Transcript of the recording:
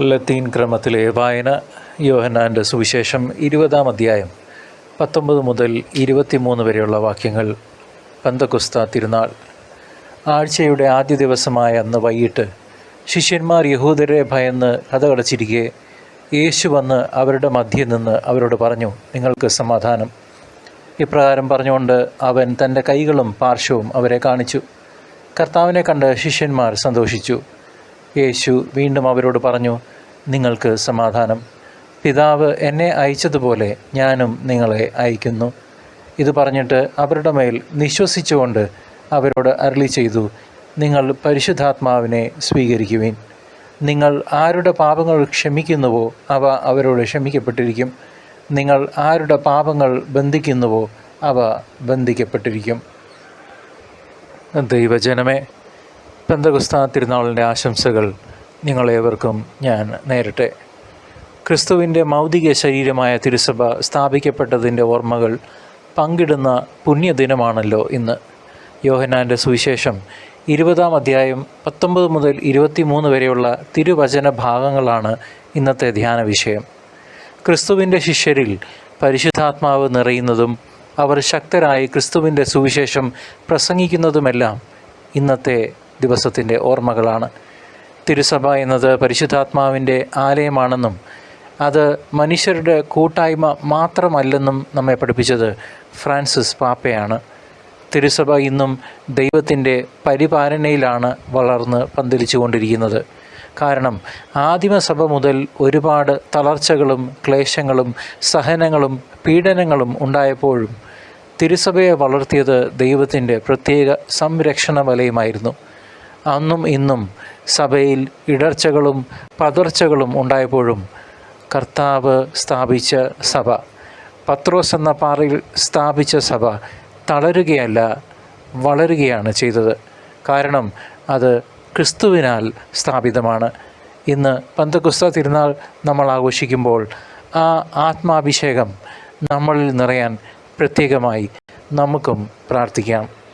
ലത്തീൻ ക്രമത്തിലെ വായന യോഹന്നാന്റെ സുവിശേഷം ഇരുപതാം അധ്യായം പത്തൊമ്പത് മുതൽ ഇരുപത്തിമൂന്ന് വരെയുള്ള വാക്യങ്ങൾ. പന്തകുസ്ത തിരുനാൾ. ആഴ്ചയുടെ ആദ്യ ദിവസമായ അന്ന് വൈകിട്ട് ശിഷ്യന്മാർ യഹൂദരെ ഭയന്ന് കഥകടച്ചിരിക്കെ യേശു വന്ന് അവരുടെ മധ്യേ നിന്ന് അവരോട് പറഞ്ഞു നിങ്ങൾക്ക് സമാധാനം. ഇപ്രകാരം പറഞ്ഞുകൊണ്ട് അവൻ തന്റെ കൈകളും പാർശ്വവും അവരെ കാണിച്ചു. കർത്താവിനെ കണ്ട് ശിഷ്യന്മാർ സന്തോഷിച്ചു. യേശു വീണ്ടും അവരോട് പറഞ്ഞു നിങ്ങൾക്ക് സമാധാനം. പിതാവ് എന്നെ അയച്ചതുപോലെ ഞാനും നിങ്ങളെ അയക്കുന്നു. ഇത് പറഞ്ഞിട്ട് അവരുടെ മേൽ നിശ്വസിച്ചുകൊണ്ട് അവരോട് അരളി ചെയ്തു നിങ്ങൾ പരിശുദ്ധാത്മാവിനെ സ്വീകരിക്കുവിൻ. നിങ്ങൾ ആരുടെ പാപങ്ങൾ ക്ഷമിക്കുന്നുവോ അവ അവരോട് ക്ഷമിക്കപ്പെട്ടിരിക്കും. നിങ്ങൾ ആരുടെ പാപങ്ങൾ ബന്ധിക്കുന്നുവോ അവ ബന്ധിക്കപ്പെട്ടിരിക്കും. ദൈവജനമേ പെന്തകുസ്താ തിരുനാളിന്റെ ആശംസകൾ നിങ്ങളേവർക്കും ഞാൻ നേരട്ടെ. ക്രിസ്തുവിന്റെ മൗതിക ശരീരമായ തിരുസഭ സ്ഥാപിക്കപ്പെട്ടതിന്റെ ഓർമ്മകൾ പങ്കിടുന്ന പുണ്യദിനമാണല്ലോ ഇന്ന്. യോഹനാന്റെ സുവിശേഷം ഇരുപതാം അധ്യായം പത്തൊമ്പത് മുതൽ ഇരുപത്തിമൂന്ന് വരെയുള്ള തിരുവചന ഭാഗങ്ങളാണ് ഇന്നത്തെ ധ്യാന വിഷയം. ക്രിസ്തുവിന്റെ ശിഷ്യരിൽ പരിശുദ്ധാത്മാവ് നിറയുന്നതും അവർ ശക്തരായി ക്രിസ്തുവിന്റെ സുവിശേഷം പ്രസംഗിക്കുന്നതുമെല്ലാം ഇന്നത്തെ ദിവസത്തിന്റെ ഓർമ്മകളാണ്. തിരുസഭ എന്നത് പരിശുദ്ധാത്മാവിന്റെ ആലയമാണെന്നും അത് മനുഷ്യരുടെ കൂട്ടായ്മ മാത്രമല്ലെന്നും നമ്മെ പഠിപ്പിച്ചത് ഫ്രാൻസിസ് പാപ്പയാണ്. തിരുസഭ ഇന്നും ദൈവത്തിന്റെ പരിപാലനയിലാണ് വളർന്ന് പന്തലിച്ചു കൊണ്ടിരിക്കുന്നത് കാരണം ആദിമസഭ മുതൽ ഒരുപാട് തളർച്ചകളും ക്ലേശങ്ങളും സഹനങ്ങളും പീഡനങ്ങളും ഉണ്ടായപ്പോഴും തിരുസഭയെ വളർത്തിയത് ദൈവത്തിന്റെ പ്രത്യേക സംരക്ഷണ വലയമായിരുന്നു അന്നും ഇന്നും സഭയിൽ ഇടർച്ചകളും പതർച്ചകളും ഉണ്ടായപ്പോഴും കർത്താവ് സ്ഥാപിച്ച സഭ പത്രോസ് എന്ന പാറയിൽ സ്ഥാപിച്ച സഭ തളരുകയല്ല വളരുകയാണ് ചെയ്തത്. കാരണം അത് ക്രിസ്തുവിനാൽ സ്ഥാപിതമാണ്. ഇന്ന് പന്തക്കുസ്ത തിരുനാൾ നമ്മൾ ആഘോഷിക്കുമ്പോൾ ആ ആത്മാഭിഷേകം നമ്മളിൽ നിറയാൻ പ്രത്യേകമായി നമുക്കും പ്രാർത്ഥിക്കാം.